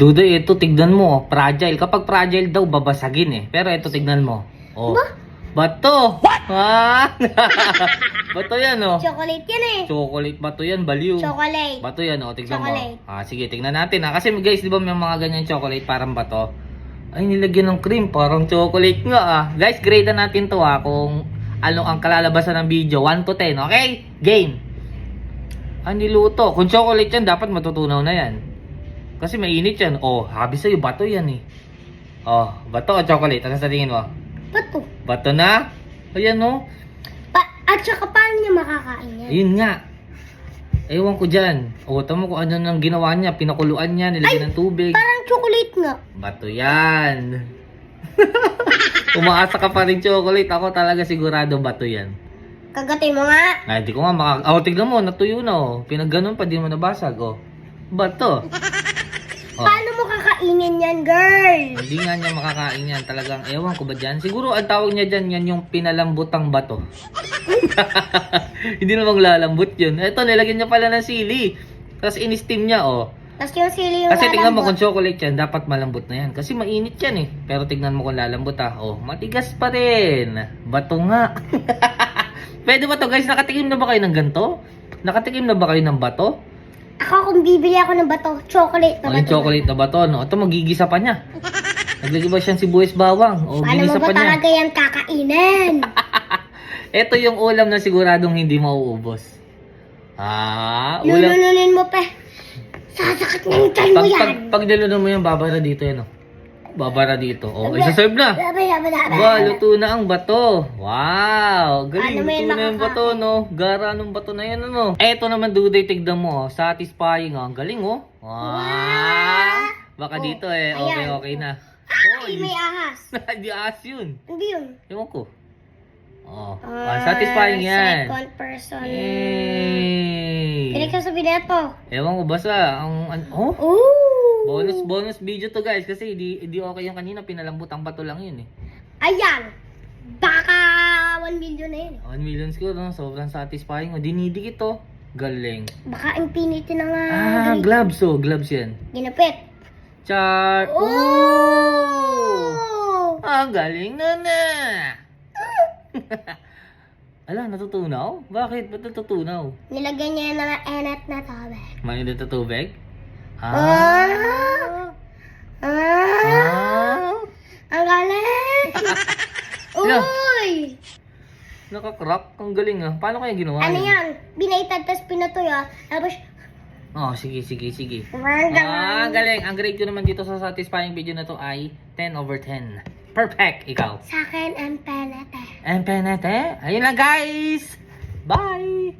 Dudoy, ito tignan mo, oh, fragile. Kapag fragile daw, babasagin eh. Pero ito tignan mo. Oh. Bato! What? Ah! bato yan, oh. Chocolate yan eh. Chocolate bato yan, baliw. Chocolate. Bato yan, oh. Tignan Chocolate. mo. Ah, sige, tignan natin, ah. Kasi guys, di ba may mga ganyan chocolate parang bato? Ay, nilagyan ng cream. Parang chocolate nga, ah. Guys, grade na natin to, ah. Kung ano ang kalalabasan ng video. 1 to 10, okay? Game. Ah, niluto. Kung chocolate yan, dapat matutunaw na yan. Kasi mainit yan. Oh, habi sa'yo, bato yan eh. Oh, bato o chocolate? Ano sa tingin mo? Bato. Bato na? Ayan oh. Pa at saka paano niya makakain yan? Ayun nga. Ewan ko dyan. O, tamo kung ano nang ginawa niya. Pinakuluan niya, nilagyan ng tubig. Parang chocolate nga. Bato yan. Umaasa ka pa rin chocolate. Ako talaga sigurado bato yan. Kagatin mo nga. Ay, di ko nga maka... Oh, tignan mo, natuyo na oh. Pinagganon pa, di mo nabasag oh. Bato. Oh. Paano mo kakainin yan, girl? Hindi nga niya makakain yan. Talagang, ewan ko ba dyan? Siguro ang tawag niya dyan, yan yung pinalambutang bato. Hindi namang lalambot yun. Ito, nilagyan niya pala ng sili. Tapos in-steam niya, oh. Tapos yung sili yung Kasi tingnan mo kung chocolate yan, dapat malambot na yan. Kasi mainit yan eh. Pero tingnan mo kung lalambot ah. Oh, matigas pa rin. Bato nga. Pwede ba to guys? Nakatikim na ba kayo ng ganito? Nakatikim na ba kayo ng bato? Ako kung bibili ako ng bato, chocolate na O yung bato. chocolate na bato, no? Ito magigisa pa niya. Naglagay ba siyang sibuyas bawang? O Paano mo ginisa ba pa niya. talaga yan kakainin? Ito yung ulam na siguradong hindi mauubos. Ah, ulam. Lulununin mo pa. Sasakit yung time mo Pag, yan. pag, pag niluno mo yung babara dito yan, oh. Babara dito. Oh, isa-serve na. Wow, luto na ang bato. Wow, galing. Ano luto na yung bato, no? Gara ng bato na yan, ano? Eto naman, Duday, tignan mo. oh. Satisfying, oh. Ang galing, oh. Wow. Baka Oh, dito, eh. Okay, ayan. okay na. Ay, may ahas. Di aas yun. Hindi yun. Ewan ko. Oh, ah, Ah, satisfying yan. Second person. Yay! Pinagsasabi na ito. Ewan ko basta, ang, an- oh, Ooh! Bonus, bonus video to guys, kasi di, di okay yung kanina, pinalambot ang bato lang yun eh. Ayan! Baka 1 million na yun. 1 million score, no? sobrang satisfying. Oh, dinidikit to. Galing. Baka infinity na nga. Ah, grade. gloves, oh, gloves yan. Ginapit. Char! Oh! Ang galing na na! Ala, natutunaw? Bakit? Ba't natutunaw? Nilagyan niya na enat na tabi. Mainit na tubig? Ah! Ah! Ah! Ah! Ang galing! Yeah. Uy! Nakakrack? Ang galing ah. Paano kaya ginawa Ano yun? yan? Binaitad, tapos pinatuyo. Tapos, Oh, sige, sige, sige. Ang Ah, galing. Ang grade ko naman dito sa satisfying video na to ay 10 over 10. Perfect! Ikaw. Sa akin, ang penete. And penete. Ayun lang guys! Bye!